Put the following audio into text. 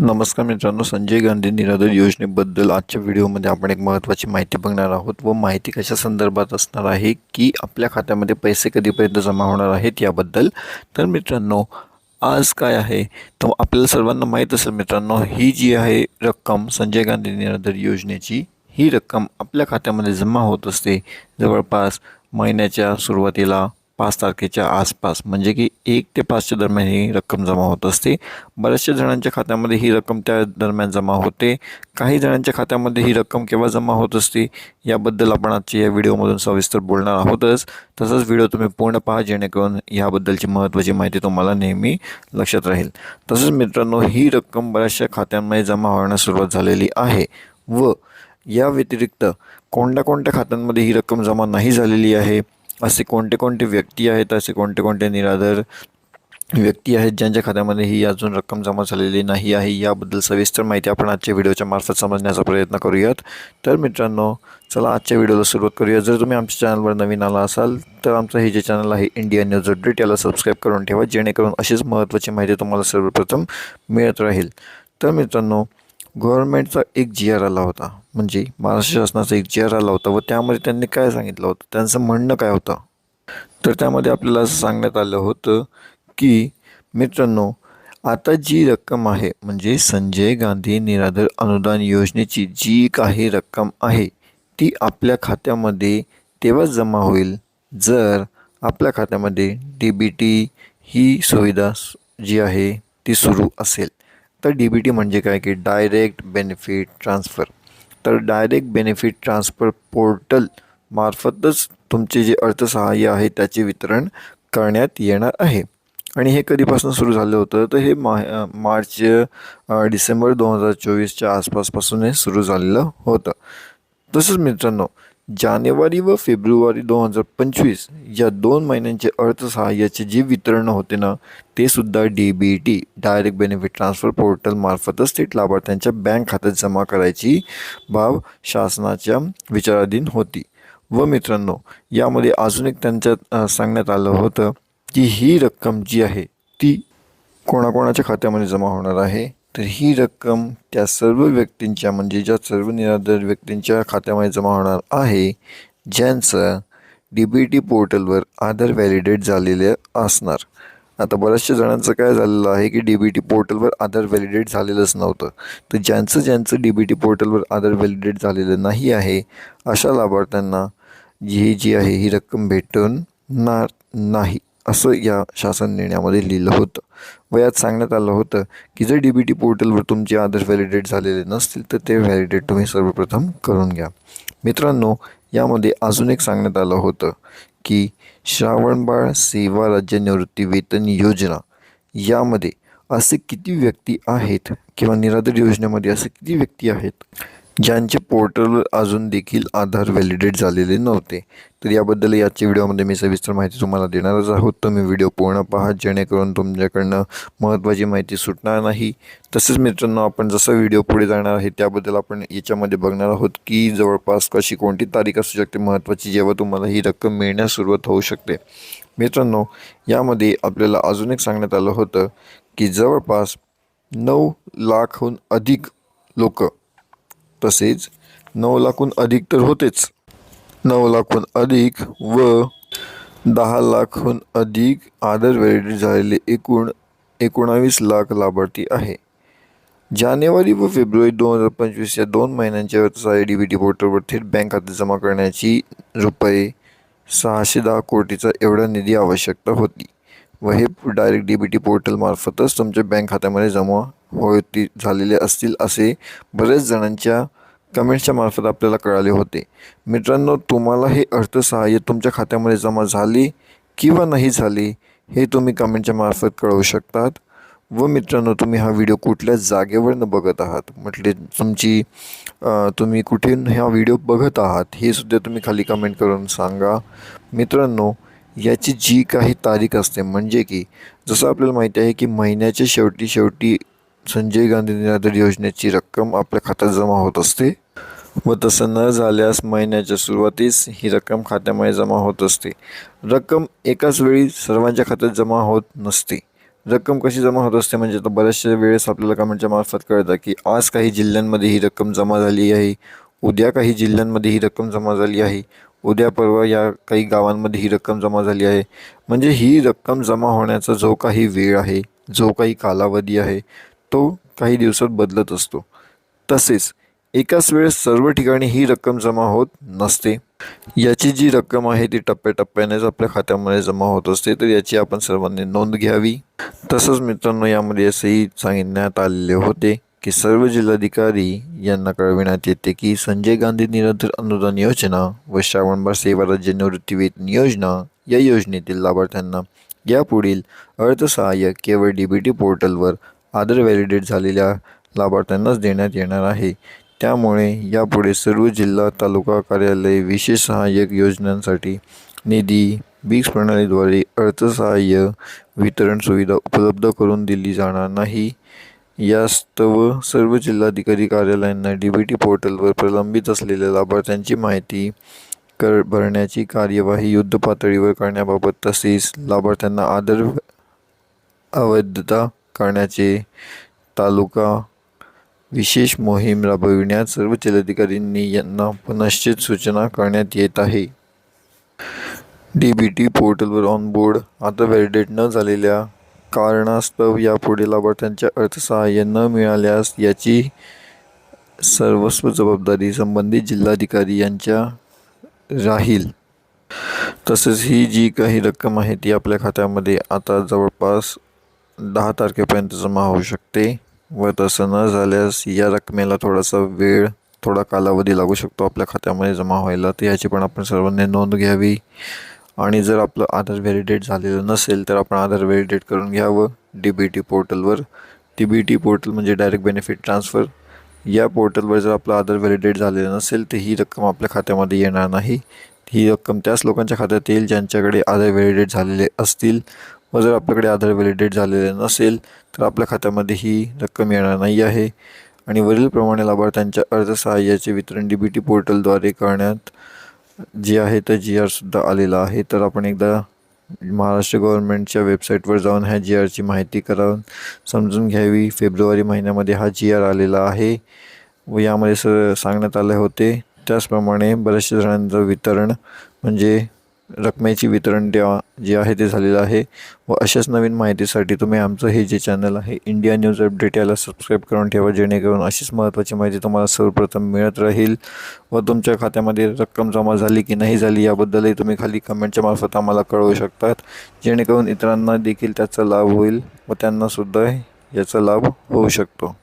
नमस्कार मित्रांनो संजय गांधी निराधार योजनेबद्दल आजच्या व्हिडिओमध्ये आपण एक महत्त्वाची माहिती बघणार आहोत व माहिती कशा संदर्भात असणार आहे की आपल्या खात्यामध्ये पैसे कधीपर्यंत जमा होणार आहेत याबद्दल. तर मित्रांनो आज काय आहे? तर आपल्याला सर्वांना माहीत असेल मित्रांनो ही जी आहे रक्कम संजय गांधी निराधार योजनेची ही रक्कम आपल्या खात्यामध्ये जमा होत असते. जवळपास महिन्याच्या सुरुवातीला पाच तारखेच्या आसपास म्हणजे की एक ते पाचच्या दरम्यान ही रक्कम जमा होत असते. बऱ्याचशा जणांच्या खात्यामध्ये ही रक्कम त्या दरम्यान जमा होते. काही जणांच्या खात्यामध्ये ही रक्कम केव्हा जमा होत असते याबद्दल आपण आजच्या या व्हिडिओमधून सविस्तर बोलणार आहोतच. तसंच व्हिडिओ तुम्ही पूर्ण पहा जेणेकरून याबद्दलची महत्त्वाची माहिती तुम्हाला नेहमी लक्षात राहील. तसंच मित्रांनो ही रक्कम बऱ्याचशा खात्यांमध्ये जमा होण्यास सुरुवात झालेली आहे व या व्यतिरिक्त कोणत्या कोणत्या खात्यांमध्ये ही रक्कम जमा नाही झालेली आहे असे कोणते कोणते व्यक्ती आहेत असे कोणते कोणते निराधार व्यक्ती आहेत ज्यांच्या खात्यामध्ये ही अजून रक्कम जमा झालेली नाही आहे याबद्दल सविस्तर माहिती आपण आजच्या व्हिडिओच्या मार्फत समजण्याचा प्रयत्न करूयात. तर मित्रांनो चला आजच्या व्हिडिओला सुरुवात करूया जर तुम्ही आमच्या चॅनलवर नवीन आला असाल तर आमचं हे जे चॅनल आहे इंडिया न्यूज अपडेट याला सबस्क्राईब करून ठेवा जेणेकरून अशीच महत्त्वाची माहिती तुम्हाला सर्वप्रथम मिळत राहील. तर मित्रांनो गव्हर्नमेंटचा एक जी आर आला होता. म्हणजे महाराष्ट्र शासनाचा एक जी आर आला होता व त्यामध्ये त्यांनी काय सांगितलं होतं? त्यांचं म्हणणं काय होतं? तर त्यामध्ये आपल्याला असं सांगण्यात आलं होतं की मित्रांनो आता जी रक्कम आहे म्हणजे संजय गांधी निराधार अनुदान योजनेची जी काही रक्कम आहे ती आपल्या खात्यामध्ये तेव्हाच जमा होईल जर आपल्या खात्यामध्ये डी बी टी ही सुविधा जी आहे ती सुरू असेल. तर डी बी टी म्हणजे काय? की डायरेक्ट बेनिफिट ट्रान्सफर तर डायरेक्ट बेनिफिट ट्रान्सफर पोर्टल मार्फतच तुमचे जे अर्थसहाय्य आहे त्याचे वितरण करण्यात येणार आहे. आणि हे कधीपासून सुरू झालं होतं? तर हे मा मार्च डिसेंबर दोन हजार चोवीसच्या आसपासपासून हे सुरू झालेलं होतं. तसंच मित्रांनो जानेवारी व फेब्रुवारी दोन हजार पंचवीस या दोन महिन्यांचे अर्थसहाय्याचे जे वितरण होते ना ते सुद्धा D B T direct benefit transfer पोर्टलमार्फतच थेट लाभार्थ्यांच्या बँक खात्यात जमा करायची बाब शासनाच्या विचाराधीन होती. व मित्रांनो यामध्ये अजून एक त्यांच्यात सांगण्यात आलं होतं की ही रक्कम जी आहे ती कोणाकोणाच्या खात्यामध्ये जमा होणार आहे? तर ही रक्कम त्या सर्व व्यक्तींच्या म्हणजे ज्या सर्व निराधार व्यक्तींच्या खात्यामध्ये जमा होणार आहे ज्यांचं डी बी टी पोर्टलवर आधार व्हॅलिडेट झालेले असणार. आता बऱ्याचशा जणांचं काय झालेलं आहे की डी बी टी पोर्टलवर आधार व्हॅलिडेट झालेलंच नव्हतं. तर ज्यांचं ज्यांचं डी बी टी पोर्टलवर आधार व्हॅलिडेट झालेलं नाही आहे अशा लाभार्थ्यांना ही जी आहे ही रक्कम भेटणार नाही. असं या शासन निर्णयामध्ये लिहिलं होतं. व यात सांगण्यात आलं होतं की जर डी बी टी पोर्टलवर तुमचे आदर व्हॅलिडेट झालेले नसतील तर ते व्हॅलिडेट तुम्ही सर्वप्रथम करून घ्या. मित्रांनो यामध्ये अजून एक सांगण्यात आलं होतं की श्रावणबाळ सेवा राज्य निवृत्ती वेतन योजना यामध्ये असे किती व्यक्ती आहेत किंवा निराधार योजनेमध्ये असे किती व्यक्ती आहेत? ज्यांचे पोर्टलवर अजून देखील आधार व्हॅलिडेट झालेले नव्हते. तर याबद्दल याच्या व्हिडिओमध्ये मी सविस्तर माहिती तुम्हाला देणारच आहोत. तुम्ही व्हिडिओ पूर्ण पहा जेणेकरून तुमच्याकडनं महत्त्वाची माहिती सुटणार नाही. तसेच मित्रांनो आपण जसं व्हिडिओ पुढे जाणार आहे त्याबद्दल आपण याच्यामध्ये बघणार आहोत की जवळपास कशी कोणती तारीख असू शकते महत्त्वाची जेव्हा तुम्हाला ही रक्कम मिळण्यास सुरुवात होऊ शकते. मित्रांनो यामध्ये आपल्याला अजून एक सांगण्यात आलं होतं की जवळपास नऊ लाखहून अधिक लोक तसेच नऊ लाखहून अधिक तर होतेच. नऊ लाखहून अधिक व दहा लाखहून अधिक आधार व्हॅलिडेट झालेले एकूण एकोणावीस लाख लाभार्थी आहे. जानेवारी व फेब्रुवारी दोन हजार पंचवीस या दोन महिन्यांच्या अर्थसहाय्य डी बी टी पोर्टलवर थेट बँक खाते जमा करण्याची रुपये सहाशे दहा कोटीचा एवढा निधी आवश्यकता होती व हे डायरेक्ट डी बी टी पोर्टलमार्फतच तुमच्या बँक खात्यामध्ये जमा होती झालेले असतील असे बऱ्याच जणांच्या कमेंट्सच्या मार्फत आपल्याला कळाले होते. मित्रांनो तुम्हाला हे अर्थसहाय्य तुमच्या खात्यामध्ये जमा झाली किंवा नाही झाली हे तुम्ही कमेंटच्या मार्फत कळवू शकतात. व मित्रांनो तुम्ही हा व्हिडिओ कुठल्या जागेवरनं बघत आहात? म्हटले तुमची तुम्ही कुठे हा व्हिडिओ बघत आहात? हे सुद्धा तुम्ही खाली कमेंट करून सांगा. मित्रांनो याची जी काही तारीख असते म्हणजे की जसं आपल्याला माहिती आहे की महिन्याच्या शेवटी शेवटी संजय गांधी निराधार योजनेची रक्कम आपल्या खात्यात जमा होत असते. व तसं न झाल्यास महिन्याच्या सुरुवातीस ही रक्कम खात्यामध्ये जमा होत असते. रक्कम एकाच वेळी सर्वांच्या खात्यात जमा होत नसते. रक्कम कशी जमा होत असते म्हणजे आता बऱ्याचशा वेळेस आपल्याला कमेंटच्या मार्फत कळतं की आज काही जिल्ह्यांमध्ये ही रक्कम जमा झाली आहे. उद्या काही जिल्ह्यांमध्ये ही रक्कम जमा झाली आहे. उद्या परवा या काही गावांमध्ये ही रक्कम जमा झाली आहे. म्हणजे ही रक्कम जमा होण्याचा जो काही वेळ आहे जो काही कालावधी आहे तो काही दिवसात बदलत असतो. तसेच एकाच वेळेस सर्व ठिकाणी ही रक्कम जमा होत नसते. याची जी रक्कम आहे ती टप्प्याटप्प्यानेच आपल्या खात्यामध्ये जमा होत असते तर याची आपण सर्वांनी नोंद घ्यावी. तसंच मित्रांनो यामध्ये असंही सांगण्यात आलेले होते की सर्व जिल्हाधिकारी यांना कळविण्यात येते की संजय गांधी निरंतर अनुदान योजना व श्रावणबाळ सेवा राज्य निवृत्ती वेतन योजना या योजनेतील लाभार्थ्यांना यापुढील अर्थसहाय्य केवळ डी बी टी पोर्टलवर आधार व्हॅलिडेट झालेल्या लाभार्थ्यांनाच देण्यात येणार आहे. त्यामुळे यापुढे सर्व जिल्हा तालुका कार्यालय विशेष सहाय्यक योजनांसाठी निधी बीज प्रणालीद्वारे अर्थसहाय्य वितरण सुविधा उपलब्ध करून दिली जाणार नाही. यास्तव सर्व जिल्हाधिकारी कार्यालयांना डी बी टी पोर्टलवर प्रलंबित असलेल्या लाभार्थ्यांची माहिती कर भरण्याची कार्यवाही युद्धपातळीवर करण्याबाबत तसेच लाभार्थ्यांना आदर अवैधता करण्याचे तालुका विशेष मोहीम राबविण्यात सर्व जिल्हाधिकाऱ्यांनी यांना पुनश्चित सूचना करण्यात येत आहे. डी बी टी पोर्टलवर ऑनबोर्ड आता व्हॅलिडेट न झालेल्या कारणास्तव यापुढे लाभार्थ्यांच्या अर्थसहाय्य न मिळाल्यास याची सर्वस्व जबाबदारी संबंधित जिल्हाधिकारी यांच्या राहील. तसेच ही जी काही रक्कम आहे ती आपल्या खात्यामध्ये आता जवळपास दहा तारखेपर्यंत जमा होऊ शकते व तसं न झाल्यास या रकमेला थोडासा वेळ थोडा कालावधी लागू शकतो आपल्या खात्यामध्ये जमा व्हायला. तर याची पण आपण सर्वांनी नोंद घ्यावी. आणि जर आपलं आधार व्हॅलिडेट झालेलं नसेल तर आपण आधार व्हॅलिडेट करून घ्यावं. डी बी टी पोर्टलवर. डी बी टी पोर्टल म्हणजे डायरेक्ट बेनिफिट ट्रान्सफर. या पोर्टलवर जर आपलं आधार व्हॅलिडेट झालेलं नसेल तर ही रक्कम आपल्या खात्यामध्ये येणार नाही. ही रक्कम त्याच लोकांच्या खात्यात येईल ज्यांच्याकडे आधार व्हॅलिडेट झालेले असतील. व जर आपल्याकडे आधार व्हॅलिडेट झालेले नसेल तर आपल्या खात्यामध्ये ही रक्कम येणार नाही आहे. आणि वरीलप्रमाणे लाभार्थ्यांच्या अर्थसहाय्याचे वितरण डी बी टी पोर्टलद्वारे करण्यात जे आहे तर जी आरसुद्धा आलेला आहे. तर आपण एकदा महाराष्ट्र गव्हर्नमेंटच्या वेबसाईटवर जाऊन ह्या जी आरची माहिती करावून समजून घ्यावी. फेब्रुवारी महिन्यामध्ये हा जी आर आलेला आहे व यामध्ये स सांगण्यात आले होते. त्याचप्रमाणे बऱ्याचशा जणांचं वितरण म्हणजे रकमेची वितरण द्या जे आहे ते झालेलं आहे. व अशाच नवीन माहितीसाठी तुम्ही आमचं हे जे चॅनल आहे इंडिया न्यूज अपडेट याला सबस्क्राईब करून ठेवा जेणेकरून अशीच महत्त्वाची माहिती तुम्हाला सर्वप्रथम मिळत राहील. व तुमच्या खात्यामध्ये रक्कम जमा झाली की नाही झाली याबद्दलही तुम्ही खाली कमेंटच्या मार्फत आम्हाला कळवू शकतात. जेणेकरून इतरांना देखील त्याचा लाभ होईल व त्यांनासुद्धा याचा लाभ होऊ शकतो.